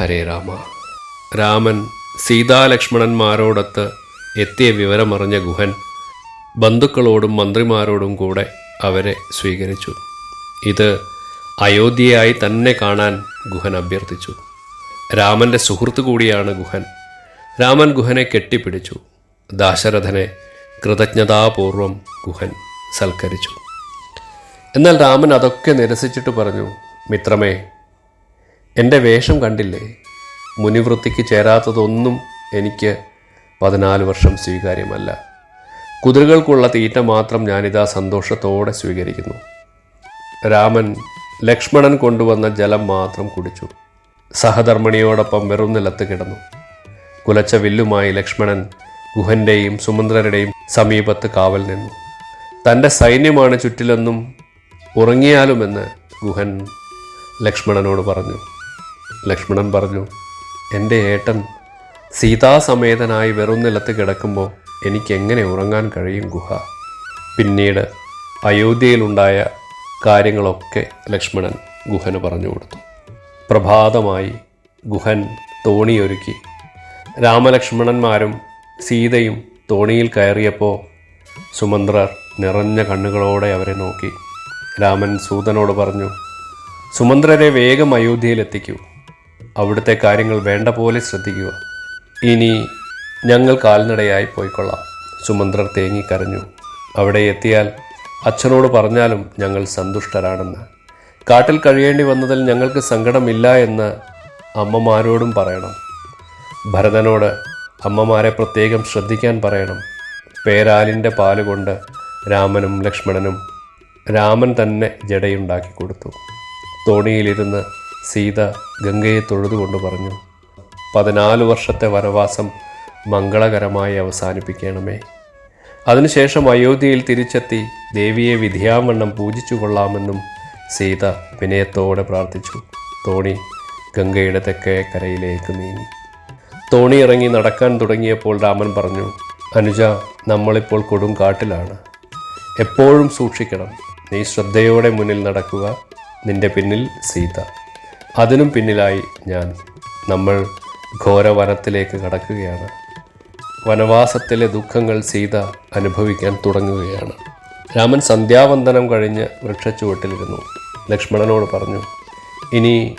ഹരേ രാമ. രാമൻ സീതാലക്ഷ്മണന്മാരോടൊത്ത് എത്തിയ വിവരമറിഞ്ഞ ഗുഹൻ ബന്ധുക്കളോടും മന്ത്രിമാരോടും കൂടെ അവരെ സ്വീകരിച്ചു. ഇത് അയോധ്യയായി തന്നെ കാണാൻ ഗുഹൻ അഭ്യർത്ഥിച്ചു. രാമന്റെ സുഹൃത്തു കൂടിയാണ് ഗുഹൻ. രാമൻ ഗുഹനെ കെട്ടിപ്പിടിച്ചു. ദാശരഥനെ കൃതജ്ഞതാപൂർവം ഗുഹൻ സൽക്കരിച്ചു. എന്നാൽ രാമൻ അതൊക്കെ നിരസിച്ചിട്ട് പറഞ്ഞു മിത്രമേ എന്റെ വേഷം കണ്ടില്ലേ? മുനിവൃത്തിക്ക് ചേരാത്തതൊന്നും എനിക്ക് പതിനാല് വർഷം സ്വീകാര്യമല്ല. കുതിരകൾക്കുള്ള തീറ്റ മാത്രം ഞാനിതാ സന്തോഷത്തോടെ സ്വീകരിക്കുന്നു. രാമൻ ലക്ഷ്മണൻ കൊണ്ടുവന്ന ജലം മാത്രം കുടിച്ചു. സഹധർമ്മിണിയോടൊപ്പം വെറും നിലത്ത് കിടന്നു. കുലച്ച വില്ലുമായി ലക്ഷ്മണൻ ഗുഹന്റെയും സുമന്ത്രരുടെയും സമീപത്ത് കാവൽ നിന്നു. തന്റെ സൈന്യമാണ് ചുറ്റിലെന്നും ഉറങ്ങിയാലുമെന്ന് ഗുഹൻ ലക്ഷ്മണനോട് പറഞ്ഞു. ലക്ഷ്മണൻ പറഞ്ഞു എന്റെ ഏട്ടൻ സീതാസമേതനായി വെറും നിലത്ത് കിടക്കുമ്പോൾ എനിക്കെങ്ങനെ ഉറങ്ങാൻ കഴിയും ഗുഹ? പിന്നീട് അയോധ്യയിലുണ്ടായ കാര്യങ്ങളൊക്കെ ലക്ഷ്മണൻ ഗുഹന് പറഞ്ഞു കൊടുത്തു. പ്രഭാതമായി ഗുഹൻ തോണിയൊരുക്കി. രാമലക്ഷ്മണന്മാരും സീതയും തോണിയിൽ കയറിയപ്പോൾ സുമന്ത്രർ നിറഞ്ഞ കണ്ണുകളോടെ അവരെ നോക്കി. രാമൻ സൂതനോട് പറഞ്ഞു സുമന്ത്രരെ വേഗം അയോധ്യയിലെത്തിക്കൂ. അവിടുത്തെ കാര്യങ്ങൾ വേണ്ട പോലെ ശ്രദ്ധിക്കുക. ഇനി ഞങ്ങൾ കാൽനടയായി പോയിക്കൊള്ളാം. സുമന്ത്രർ തേങ്ങിക്കരഞ്ഞു അവിടെ എത്തിയാൽ അച്ഛനോട് പറഞ്ഞാലും ഞങ്ങൾ സന്തുഷ്ടരാണെന്ന്. കാട്ടിൽ കഴിയേണ്ടി വന്നതിൽ ഞങ്ങൾക്ക് സങ്കടമില്ല എന്ന് അമ്മമാരോടും പറയണം. ഭരതനോട് അമ്മമാരെ പ്രത്യേകം ശ്രദ്ധിക്കാൻ പറയണം. പേരാലിന്റെ പാൽ കൊണ്ട് രാമനും ലക്ഷ്മണനും രാമൻ തന്നെ ജടയുണ്ടാക്കി കൊടുത്തു. തോണിയിലിരുന്ന് സീത ഗംഗയെ തൊഴുതുകൊണ്ട് പറഞ്ഞു പതിനാല് വർഷത്തെ വനവാസം മംഗളകരമായി അവസാനിപ്പിക്കണമേ. അതിനുശേഷം അയോധ്യയിൽ തിരിച്ചെത്തി ദേവിയെ വിധിയാവണ്ണം പൂജിച്ചു കൊള്ളാമെന്നും സീത വിനയത്തോടെ പ്രാർത്ഥിച്ചു. തോണി ഗംഗയുടെ തെക്കേ കരയിലേക്ക് നീങ്ങി. തോണി ഇറങ്ങി നടക്കാൻ തുടങ്ങിയപ്പോൾ രാമൻ പറഞ്ഞു അനുജ നമ്മളിപ്പോൾ കൊടും കാട്ടിലാണ്. എപ്പോഴും സൂക്ഷിക്കണം. നീ ശ്രദ്ധയോടെ മുന്നിൽ നടക്കുക. നിന്റെ പിന്നിൽ സീത. അതിനും പിന്നിലായി ഞാൻ നമ്മൾ ഘോരവനത്തിലേക്ക് കടക്കുകയാണ്. വനവാസത്തിലെ ദുഃഖങ്ങൾ സീത അനുഭവിക്കാൻ തുടങ്ങുകയാണ്. രാമൻ സന്ധ്യാവന്ദനം കഴിഞ്ഞ് വൃക്ഷച്ചുവട്ടിലിരുന്നു. ലക്ഷ്മണനോട് പറഞ്ഞു ഇനി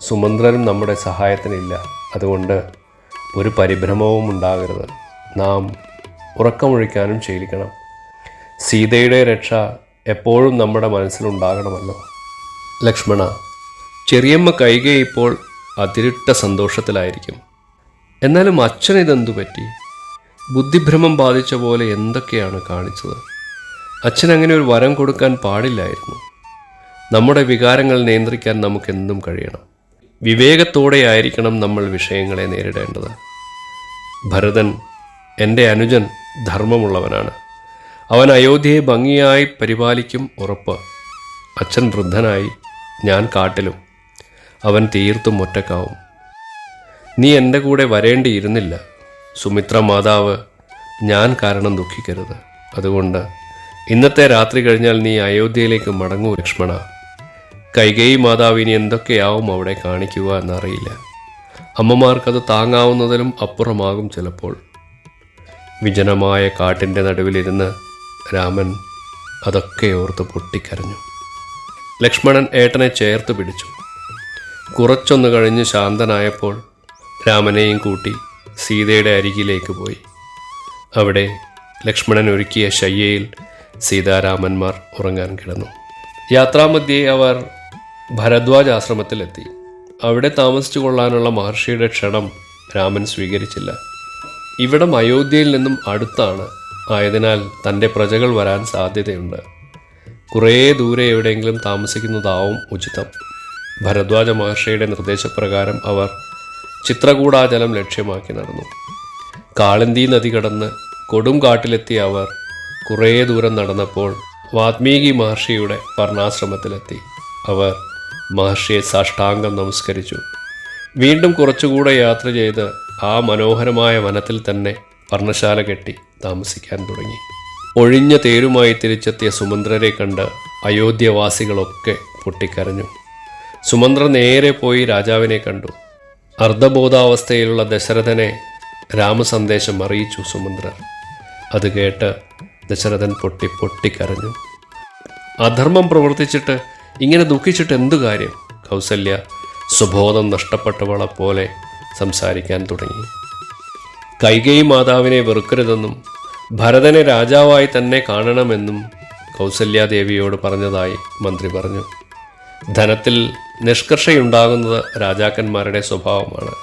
സുമന്ത്രനും നമ്മുടെ സഹായത്തിനില്ല. അതുകൊണ്ട് ഒരു പരിഭ്രമവും ഉണ്ടാകരുത്. നാം ഉറക്കമൊഴിക്കാനും ശീലിക്കണം. സീതയുടെ രക്ഷ എപ്പോഴും നമ്മുടെ മനസ്സിലുണ്ടാകണമല്ലോ. ലക്ഷ്മണ ചെറിയമ്മ കൈകെ ഇപ്പോൾ അതിരിട്ട സന്തോഷത്തിലായിരിക്കും. എന്നാലും അച്ഛൻ ഇതെന്തു പറ്റി? ബുദ്ധിഭ്രമം ബാധിച്ച പോലെ എന്തൊക്കെയാണ് കാണിച്ചത്? അച്ഛൻ അങ്ങനെ ഒരു വരം കൊടുക്കാൻ പാടില്ലായിരുന്നു. നമ്മുടെ വികാരങ്ങൾ നിയന്ത്രിക്കാൻ നമുക്കെന്തും കഴിയണം. വിവേകത്തോടെ ആയിരിക്കണം നമ്മൾ വിഷയങ്ങളെ നേരിടേണ്ടത്. ഭരതൻ എന്റെ അനുജൻ ധർമ്മമുള്ളവനാണ്. അവൻ അയോധ്യയെ ഭംഗിയായി പരിപാലിക്കും ഉറപ്പ്. അച്ഛൻ വൃദ്ധനായി ഞാൻ കാട്ടിലും. അവൻ തീർത്തും ഒറ്റക്കാവും. നീ എന്റെ കൂടെ വരേണ്ടിയിരുന്നില്ല. സുമിത്ര മാതാവ് ഞാൻ കാരണം ദുഃഖിക്കരുത്. അതുകൊണ്ട് ഇന്നത്തെ രാത്രി കഴിഞ്ഞാൽ നീ അയോധ്യയിലേക്ക് മടങ്ങൂ ലക്ഷ്മണ. കൈകേയി മാതാവ് ഇനി എന്തൊക്കെയാവും അവിടെ കാണിക്കുക എന്നറിയില്ല. അമ്മമാർക്കത് താങ്ങാവുന്നതിലും അപ്പുറമാകും ചിലപ്പോൾ. വിജനമായ കാട്ടിന്റെ നടുവിലിരുന്ന് രാമൻ അതൊക്കെ ഓർത്ത് പൊട്ടിക്കരഞ്ഞു. ലക്ഷ്മണൻ ഏട്ടനെ ചേർത്ത് പിടിച്ചു. കുറച്ചൊന്ന് കഴിഞ്ഞ് ശാന്തനായപ്പോൾ രാമനെയും കൂട്ടി സീതയുടെ അരികിലേക്ക് പോയി. അവിടെ ലക്ഷ്മണൻ ഒരുക്കിയ ശയ്യയിൽ സീതാരാമന്മാർ ഉറങ്ങാൻ കിടന്നു. യാത്രാമധ്യേ അവർ ഭരദ്വാജ് ആശ്രമത്തിലെത്തി. അവിടെ താമസിച്ചു കൊള്ളാനുള്ള മഹർഷിയുടെ ക്ഷണം രാമൻ സ്വീകരിച്ചില്ല. ഇവിടം അയോധ്യയിൽ നിന്നും അടുത്താണ്. ആയതിനാൽ തന്റെ പ്രജകൾ വരാൻ സാധ്യതയുണ്ട്. കുറേ ദൂരെ എവിടെയെങ്കിലും താമസിക്കുന്നതാവും ഉചിതം. ഭരദ്വാജ മഹർഷിയുടെ നിർദ്ദേശപ്രകാരം അവർ ചിത്രകൂടാചലം ലക്ഷ്യമാക്കി നടന്നു. കാളന്തി നദി കടന്ന് കൊടും കാട്ടിലെത്തിയ അവർ കുറേ ദൂരം നടന്നപ്പോൾ വാത്മീകി മഹർഷിയുടെ വർണാശ്രമത്തിലെത്തി അവർ മഹർഷിയെ സാഷ്ടാംഗം നമസ്കരിച്ചു. വീണ്ടും കുറച്ചുകൂടെ യാത്ര ചെയ്ത് ആ മനോഹരമായ വനത്തിൽ തന്നെ പർണശാല കെട്ടി താമസിക്കാൻ തുടങ്ങി. ഒഴിഞ്ഞ തേരുമായി തിരിച്ചെത്തിയ സുമന്ത്രരെ കണ്ട് അയോധ്യവാസികളൊക്കെ പൊട്ടിക്കരഞ്ഞു. സുമന്ത്ര നേരെ പോയി രാജാവിനെ കണ്ടു. അർദ്ധബോധാവസ്ഥയിലുള്ള ദശരഥനെ രാമസന്ദേശം അറിയിച്ചു സുമന്ത്രർ അത് കേട്ട് ദശരഥൻ പൊട്ടി പൊട്ടിക്കരഞ്ഞു. അധർമ്മം പ്രവർത്തിച്ചിട്ട് ഇങ്ങനെ ദുഃഖിച്ചിട്ട് എന്തു കാര്യം? കൗസല്യ സുബോധം നഷ്ടപ്പെട്ടവളെ പോലെ സംസാരിക്കാൻ തുടങ്ങി. കൈകൈ മാതാവിനെ വെറുക്കരുതെന്നും ഭരതനെ രാജാവായി തന്നെ കാണണമെന്നും കൗസല്യാദേവിയോട് പറഞ്ഞതായി മന്ത്രി പറഞ്ഞു. ധനത്തിൽ നിഷ്കർഷയുണ്ടാകുന്നത് രാജാക്കന്മാരുടെ സ്വഭാവമാണ്.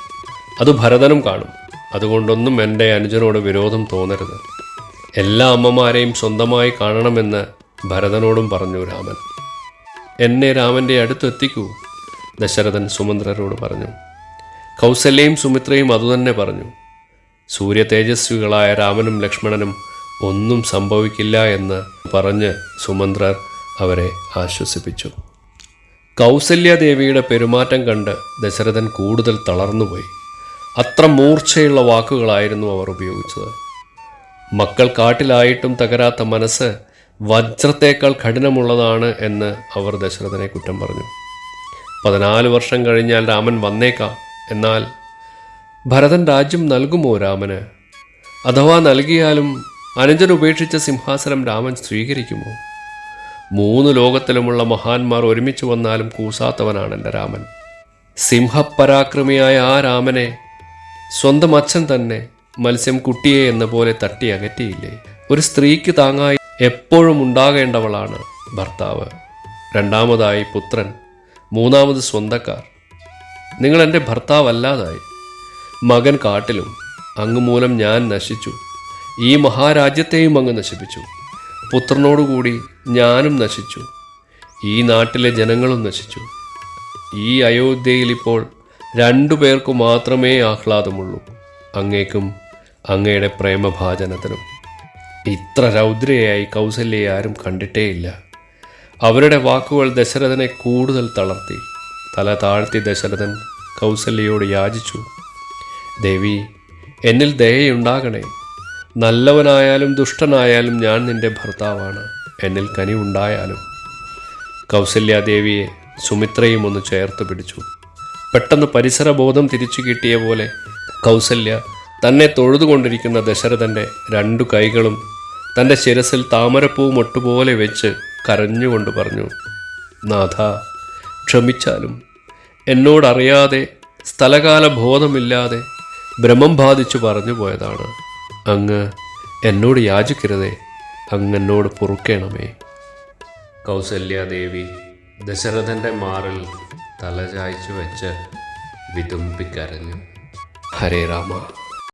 അത് ഭരതനും കാണും. അതുകൊണ്ടൊന്നും എന്റെ അനുജനോട് വിരോധം തോന്നരുത്. എല്ലാ അമ്മമാരെയും സ്വന്തമായി കാണണമെന്ന് ഭരതനോടും പറഞ്ഞു രാമൻ. എന്നെ രാമന്റെ അടുത്തെത്തിക്കൂ ദശരഥൻ സുമന്ത്രരോട് പറഞ്ഞു. കൗസല്യയും സുമിത്രയും അതുതന്നെ പറഞ്ഞു. സൂര്യ തേജസ്വികളായ രാമനും ലക്ഷ്മണനും ഒന്നും സംഭവിക്കില്ല എന്ന് പറഞ്ഞ് സുമന്ത്രർ അവരെ ആശ്വസിപ്പിച്ചു. കൗസല്യാദേവിയുടെ പെരുമാറ്റം കണ്ട് ദശരഥൻ കൂടുതൽ തളർന്നുപോയി. അത്ര മൂർച്ചയുള്ള വാക്കുകളായിരുന്നു അവർ ഉപയോഗിച്ചത്. മക്കൾ കാട്ടിലായിട്ടും തകരാത്ത മനസ്സ് വജ്രത്തേക്കാൾ കഠിനമുള്ളതാണ് എന്ന് അവർ ദശരഥനെ കുറ്റം പറഞ്ഞു. പതിനാല് വർഷം കഴിഞ്ഞാൽ രാമൻ വന്നേക്കാം. എന്നാൽ ഭരതൻ രാജ്യം നൽകുമോ രാമന്? അഥവാ നൽകിയാലും അനുജൻ ഉപേക്ഷിച്ച സിംഹാസനം രാമൻ സ്വീകരിക്കുമോ? മൂന്ന് ലോകത്തിലുമുള്ള മഹാന്മാർ ഒരുമിച്ച് വന്നാലും കൂസാത്തവനാണ് എന്റെ രാമൻ. സിംഹപരാക്രമിയായ ആ രാമനെ സ്വന്തം അച്ഛൻ തന്നെ മത്സ്യം കുട്ടിയെ എന്ന പോലെ തട്ടി അകറ്റിയില്ലേ? ഒരു സ്ത്രീക്ക് താങ്ങായി എപ്പോഴും ഉണ്ടാകേണ്ടവളാണ് ഭർത്താവ്. രണ്ടാമതായി പുത്രൻ മൂന്നാമത് സ്വന്തക്കാർ. നിങ്ങൾ എന്റെ ഭർത്താവല്ലാതായി. മകൻ കാട്ടിലും അങ്ങ് മൂലം ഞാൻ നശിച്ചു. ഈ മഹാരാജ്യത്തെയും അങ്ങ് നശിപ്പിച്ചു. പുത്രനോടുകൂടി ഞാനും നശിച്ചു. ഈ നാട്ടിലെ ജനങ്ങളും നശിച്ചു. ഈ അയോധ്യയിൽ ഇപ്പോൾ രണ്ടു പേർക്കു മാത്രമേ ആഹ്ലാദമുള്ളൂ. അങ്ങേക്കും അങ്ങയുടെ പ്രേമഭാജനത്തിനും. ഇത്ര രൗദ്രയായി കൗസല്യെ ആരും കണ്ടിട്ടേയില്ല. അവരുടെ വാക്കുകൾ ദശരഥനെ കൂടുതൽ തളർത്തി. തല താഴ്ത്തി ദശരഥൻ കൗസല്യയോട് യാചിച്ചു. ദേവി എന്നിൽ ദയയുണ്ടാകണേ. നല്ലവനായാലും ദുഷ്ടനായാലും ഞാൻ നിന്റെ ഭർത്താവാണ്. എന്നിൽ കനിവുണ്ടായാലും കൗസല്യാദേവിയെ സുമിത്രയും ഒന്ന് ചേർത്ത് പിടിച്ചു. പെട്ടെന്ന് പരിസരബോധം തിരിച്ചു കിട്ടിയ പോലെ കൗസല്യ തന്നെ തൊഴുതുകൊണ്ടിരിക്കുന്ന ദശരഥന്റെ രണ്ടു കൈകളും തന്റെ ശിരസിൽ താമരപ്പൂ മൊട്ടുപോലെ വെച്ച് കരഞ്ഞുകൊണ്ട് പറഞ്ഞു നാഥ ക്ഷമിച്ചാലും. എന്നോടറിയാതെ സ്ഥലകാല ബോധമില്ലാതെ ഭ്രമം ബാധിച്ചു പറഞ്ഞു പോയതാണ്. അങ്ങ് എന്നോട് യാചിക്കരുതേ. അങ്ങ് എന്നോട് പൊറുക്കേണമേ. കൗസല്യാദേവി ദശരഥന്റെ മാറിൽ തലചായ്ച്ചു വെച്ച് വിതുമ്പിക്കരഞ്ഞു. ഹരേ രാമ.